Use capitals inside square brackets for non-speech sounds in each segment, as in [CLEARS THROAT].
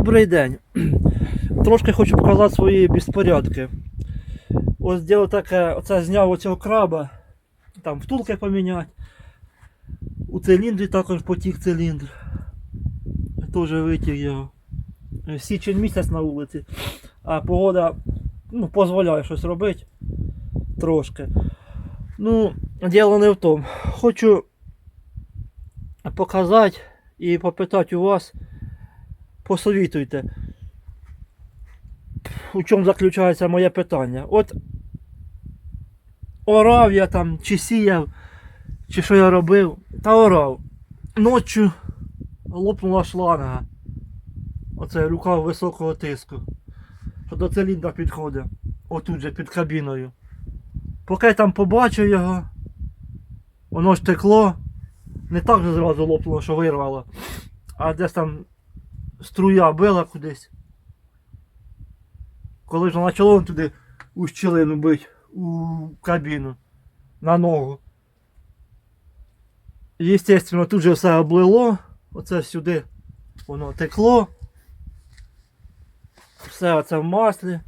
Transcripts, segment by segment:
Добрий день. [CLEARS THROAT] Трошки хочу показати свої безпорядки. Ось діло таке, оце зняв оцього краба, там втулки поміняти. У циліндрі також потік циліндр. Теж витяг його. Січень місяць на вулиці, а погода ну, дозволяє щось робити. Трошки. Ну, діло не в тому. Хочу показати і попитати у вас, посовітуйте, у чому заключається моє питання. От орав я там, чи сіяв, чи що я робив, та орав. Ночі лопнула шланга. Оце рука високого тиску. Що до циліндра підходить. Отут же під кабіною. Поки я там побачив його, воно ж текло. Не так же зразу лопнуло, що вирвало. А десь там струя била кудись. Коли ж почало туди у щілину бить, у кабіну, на ногу. Естественно, тут же все облило, оце сюди воно текло. Все оце в маслі.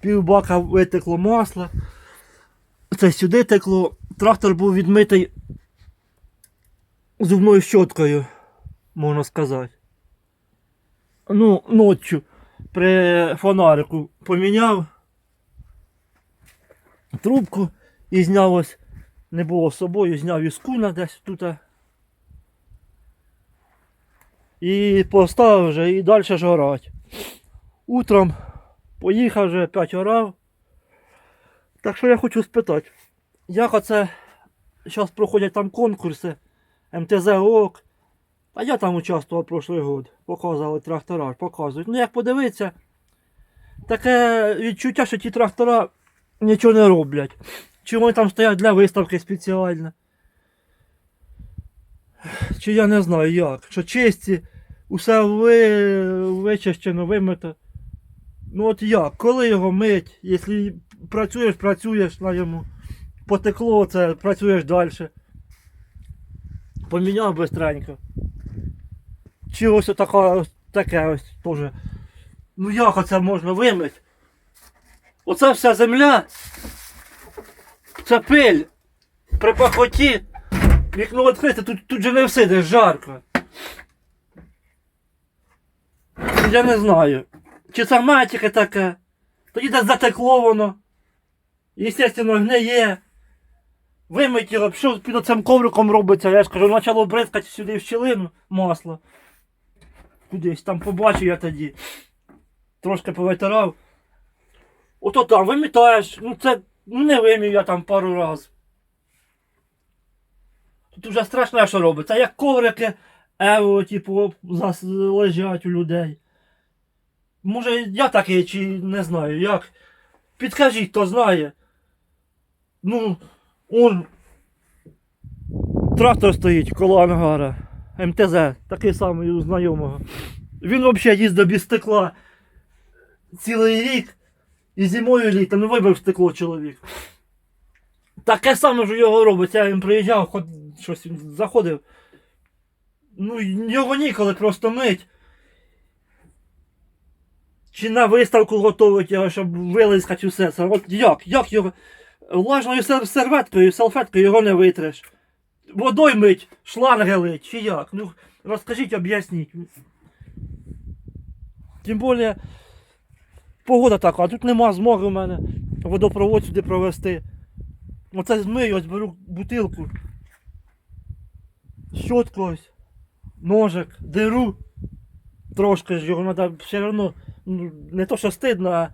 Пів бака витекло масла. Це сюди текло. Трактор був відмитий зубною щоткою, можна сказати. Ну, ночі при фонарику поміняв трубку і зняв ось, не було з собою, зняв із куна десь тут. І поставив вже і далі ж орати. Утром поїхав вже 5 орав. Так що я хочу спитати, як оце зараз проходять там конкурси МТЗ ОК. А я там участвував прошлий год. Показували трактора, показують. Ну як подивитися, таке відчуття, що ті трактора нічого не роблять. Чи вони там стоять для виставки спеціально. Чи я не знаю як. Що чисті, усе ви, вичищено, вимито. Ну от як? Коли його мить, якщо працюєш, працюєш на йому. Потекло це, працюєш далі. Поміняв бистренько. Чи ось така, таке ось теж. Ну як оце можна вимити? Оце вся земля. Це пиль. При пахоті. Вікно відкрите, тут, тут же не всидиш, жарко. Я не знаю. Чи це матіка таке? Тоді десь затекло воно. Естественно, гниє. Вимить його, що під оцим ковриком робиться, я ж кажу, почало бризкати сюди в щілину масло. Кудись там побачив я тоді. Трошки повитирав. Ото там вимітаєш, ну це ну не вимів я там пару раз. Тут вже страшне, що робиться. Як коврики ево, типу, лежать у людей. Може я такий чи не знаю як. Підкажіть, хто знає. Ну, он трактор стоїть коло ангара. МТЗ, такий самий у знайомого. Він взагалі їздив без стекла цілий рік. І зимою і літом, ну вибив стекло чоловік. Таке саме ж його робить. Я він приїжджав, ход... щось він заходив. Ну, його ніколи просто мить. Чи на виставку готовить його, щоб вилискати усе це. От як? Як його? Влажною серветкою, салфеткою його не витреш. Водою мить, шланги лить, чи як? Ну, розкажіть, об'ясніть. Тим більше, погода така, а тут нема змоги в мене водопровод сюди провести. Оце змию, ось беру бутилку. Щотку ось, ножик, деру. Трошки ж його треба все одно, ну, не то що стидно, а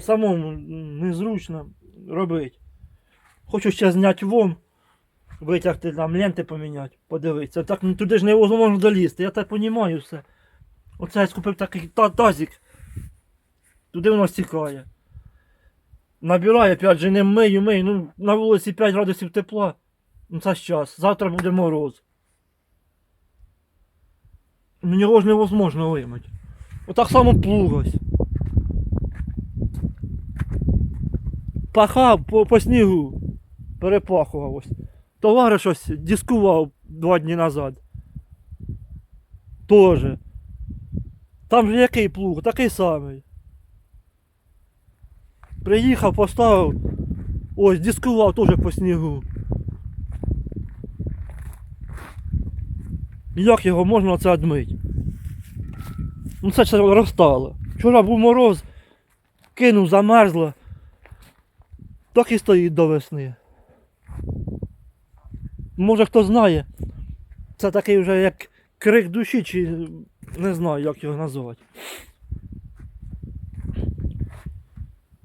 самому незручно робити. Хочу ще зняти вон, витягти там ленти поміняти, подивитися. Так ну, туди ж невозможно долізти, я так розумію все. Оце я скупив такий та- тазик. Туди воно стікає. Набираю, опять же, не мию, мию. Ну, на вулиці 5 градусів тепла. Ну це час. Завтра буде мороз. Ну його ж невозможно вимити. Отак само плуг ось. Пахав по, по снігу. Перепахував ось. Товариш ось дискував два дні назад. Тоже. Там же який плуг, такий самий. Приїхав, поставив, ось дискував теж по снігу. Як його можна це відмити? Ну це ж розтало. Вчора був мороз, кинув, замерзло. Так і стоїть до весни. Може хто знає, це такий вже як крик душі, чи не знаю, як його назвати.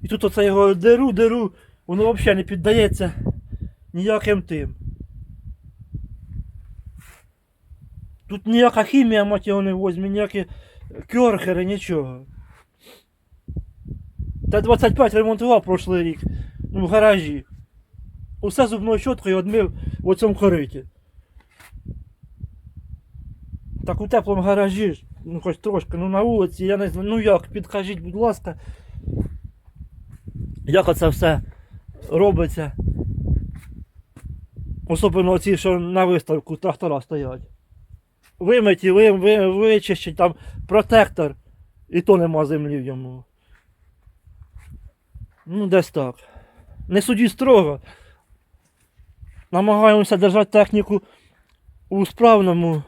І тут оце його деру, деру, воно взагалі не піддається ніяким тим. Тут ніяка хімія, мать його не возьме, ніякі кьорхери, нічого. Т-25 ремонтував прошлий рік ну, в гаражі. Усе зубною щоткою одмив в оцьому кориті. Так у теплому гаражі, ж, ну хоч трошки, ну на вулиці, я не знаю, ну як, підкажіть, будь ласка, як оце все робиться. Особливо ці, що на виставку трактора стоять. Вимиті, ви, ви, вичищить там протектор, і то нема землі в йому. Ну, десь так. Не судіть строго. Намагаємося держати техніку у справному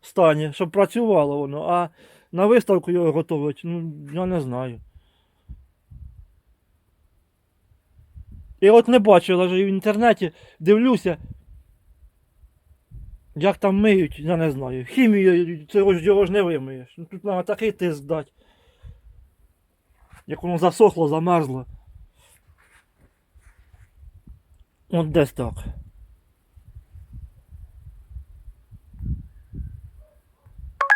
стані, щоб працювало воно, а на виставку його готувати, ну, я не знаю. І от не бачу, навіть в інтернеті дивлюся, як там миють, я не знаю. Хімію цього ж не вимиєш. Ну, тут треба такий тиск дати. Як воно засохло, замерзло. От десь так.